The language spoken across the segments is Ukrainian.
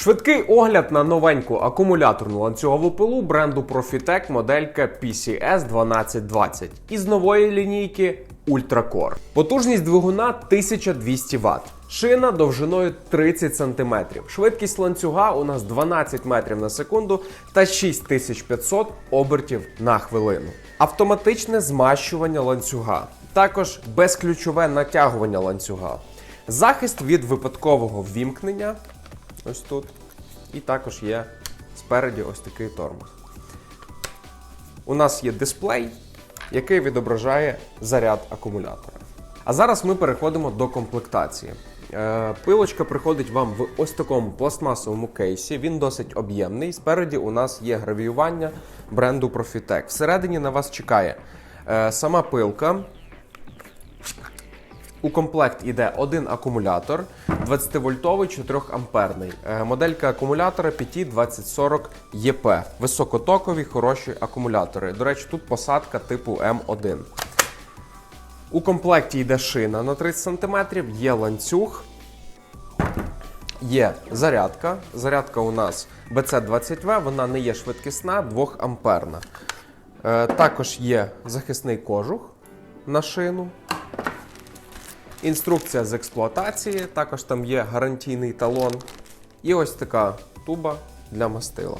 Швидкий огляд на новеньку акумуляторну ланцюгову пилу бренду Profitec моделька PCS 1220 із нової лінійки UltraCore. Потужність двигуна 1200 Вт. Шина довжиною 30 см. Швидкість ланцюга у нас 12 метрів на секунду та 6500 обертів на хвилину. Автоматичне змащування ланцюга. Також безключове натягування ланцюга. Захист від випадкового ввімкнення. Ось тут. І також є спереді ось такий тормоз. У нас є дисплей, який відображає заряд акумулятора. А зараз ми переходимо до комплектації. Е, Пилочка приходить вам в ось такому пластмасовому кейсі. Він досить об'ємний. Спереді у нас є гравіювання бренду Profitec. Всередині на вас чекає е, сама пилка. У комплект іде один акумулятор 20-вольтовий 4 амперний. Е, Моделька акумулятора PT 2040 ЄП. Високотокові, хороші акумулятори. До речі, тут посадка типу М1. У комплекті йде шина на 30 см, є ланцюг, є зарядка. Зарядка у нас BC20V, вона не є швидкісна, 2 амперна. Е, Також є захисний кожух на шину. Інструкція з експлуатації, також там є гарантійний талон. І ось така туба для мастила.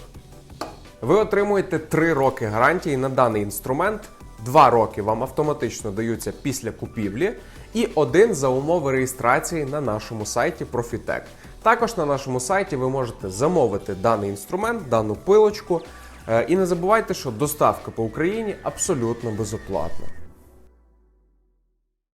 Ви отримуєте 3 роки гарантії на даний інструмент. 2 роки вам автоматично даються після купівлі, і один за умови реєстрації на нашому сайті Profitec. Також на нашому сайті ви можете замовити даний інструмент, дану пилочку. Е, І не забувайте, що доставка по Україні абсолютно безоплатна.